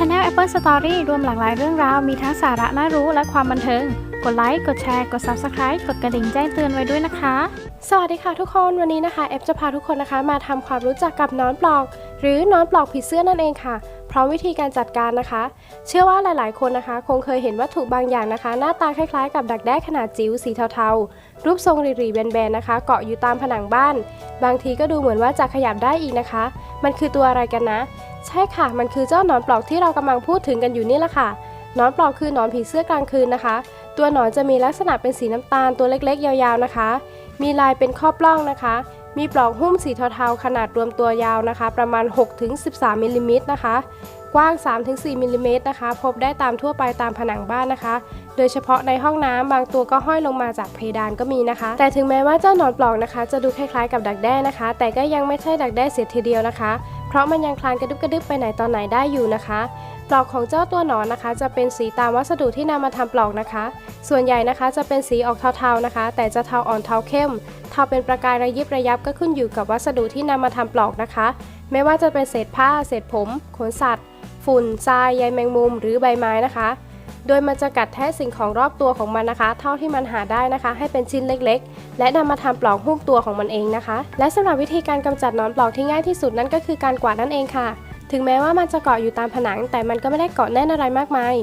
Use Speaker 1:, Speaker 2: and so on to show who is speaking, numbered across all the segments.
Speaker 1: Channel Apple Story รวมหลากหลายเรื่องราว มีทั้งสาระน่ารู้และความบันเทิง กดไลค์ กดแชร์ กด Subscribe กดกระดิ่งแจ้งเตือนไว้ด้วยนะคะ
Speaker 2: สวัสดีค่ะทุกคนวันนี้นะคะเอฟจะพาทุกคนนะคะมาทำความรู้จักกับนอนปลอก หรือนอนปลอกผีเสื้อนั่นเองค่ะ พร้อมวิธีการจัดการนะคะ เชื่อว่าหลายๆ คนนะคะ คงเคยเห็นวัตถุบางอย่างนะคะ หน้าตาคล้ายๆ กับดักแด้ขนาดจิ๋วสีเทาๆ รูปทรงรีๆแบนๆนะคะ เกาะอยู่ตามผนังบ้าน บางทีก็ดูเหมือนว่าจะขยับได้อีกนะคะ มันคือตัวอะไรกันนะใช่ค่ะ มันคือเจ้าหนอนปลอกที่เรากำลังพูดถึงกันอยู่นี่แหละค่ะหนอนปลอกคือหนอนผีเสื้อกลางคืนนะคะ ตัวหนอนจะมีลักษณะเป็นสีน้ำตาลตัวเล็กๆ ยาวๆนะคะ มีลายเป็นข้อปล้องนะคะ มีปลอกหุ้มสีเทาๆขนาดรวมตัวยาวนะคะ ประมาณ 6-13มิลลิเมตรนะคะ กว้าง 3-4มิลลิเมตรนะคะ พบได้ตามทั่วไปตามผนังบ้านนะคะ โดยเฉพาะในห้องน้ำบางตัวก็ห้อยลงมาจากเพดานก็มีนะคะ แต่ถึงแม้ว่าเจ้าหนอนปลอกนะคะ จะดูคล้ายๆกับดักแด้นะคะ แต่ก็ยังไม่ใช่ดักแด้เสียทีเดียวนะคะ เพราะมันยังคลานกระดึบกระดึบไปไหนตอนไหนได้อยู่นะคะ ปลอกของเจ้าตัวหนอนนะคะ จะเป็นสีตามวัสดุที่นำมาทำปลอกนะคะ ส่วนใหญ่นะคะจะเป็นสีออกเทาๆนะคะ แต่จะเทาอ่อนเทาเข้ม เทาเป็นประกายระยิบระยับก็ขึ้นอยู่กับวัสดุที่นำมาทำปลอกนะคะ ไม่ว่าจะเป็นเศษผ้า เศษผม ขนสัตว์ ฝุ่น ทราย ใยแมงมุม หรือใบไม้นะคะ โดยมันจะกัดแทะสิ่งของรอบตัวของมันนะคะ เท่าที่มันหาได้นะคะ ให้เป็นชิ้นเล็กๆ และนำมาทำปลอกหุ้มตัวของมันเองนะคะ และสำหรับวิธีการกำจัดนอนปลอกที่ง่ายที่สุดนั่นก็คือการกวาดนั่นเองค่ะ ถึงแม้ว่ามันจะเกาะอยู่ตามผนัง แต่มันก็ไม่ได้เกาะแน่นอะไรมากมาย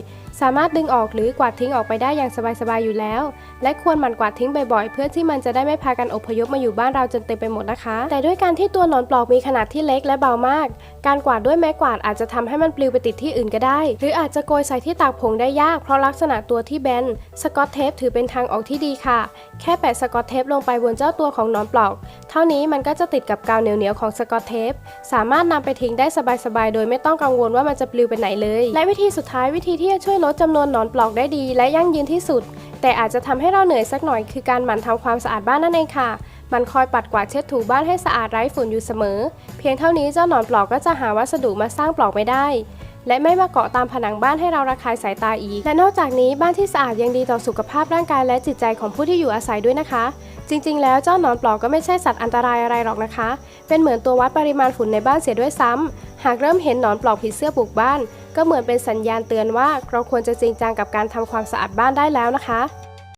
Speaker 2: สามารถดึงออกหรือกวาดทิ้งออกไปได้อย่างสบายๆอยู่แล้ว และควรหมั่นกวาดทิ้งบ่อยๆ เพื่อที่มันจะได้ไม่พากันอพยพมาอยู่บ้านเราจนเต็มไปหมดนะคะ แต่ด้วยการที่ตัวหนอนปลอกมีขนาดที่เล็กและเบามาก การกวาดด้วยไม้กวาดอาจจะทำให้มันปลิวไปติดที่อื่นก็ได้ หรืออาจจะโกยใส่ที่ตากผงได้ยากเพราะลักษณะตัวที่แบน สกอตเทปถือเป็นทางออกที่ดีค่ะ แค่แปะสกอตเทปลงไปบนเจ้าตัวของหนอนปลอก เท่านี้มันก็จะติดกับกาวเหนียวๆของสกอตเทป สามารถนำไปทิ้งได้สบายๆ โดยไม่ต้องกังวลว่ามันจะปลิวไปไหนเลย และวิธีสุดท้ายวิธีที่จะช่วยลดจำนวนหนอนปลอกได้ดี และยั่งยืนที่สุด แต่อาจจะทำให้เราเหนื่อยสักหน่อยคือการหมั่นทำความสะอาดบ้านนั่นเองค่ะ มันคอยปัดกวาดเช็ดถูบ้านให้สะอาดไร้ฝุ่นอยู่เสมอ เพียงเท่านี้เจ้าหนอนปลอกก็จะหาวัสดุมาสร้างปลอกไม่ได้ และไม่มาเกาะตามผนังบ้านให้เราระคายสายตาอีก และนอกจากนี้บ้านที่สะอาดยังดีต่อสุขภาพร่างกายและจิตใจของผู้ที่อยู่อาศัยด้วยนะคะ จริงๆ แล้วเจ้าหนอนปลอกก็ไม่ใช่สัตว์อันตรายอะไรหรอกนะคะ เป็นเหมือนตัววัดปริมาณฝุ่นในบ้านเสียด้วยซ้ำหากเริ่มเห็นหนอนปลอกผีเสื้อบุกบ้าน ก็เหมือนเป็นสัญญาณเตือนว่าเราควรจะจริงจังกับการทำความสะอาดบ้านได้แล้วนะคะ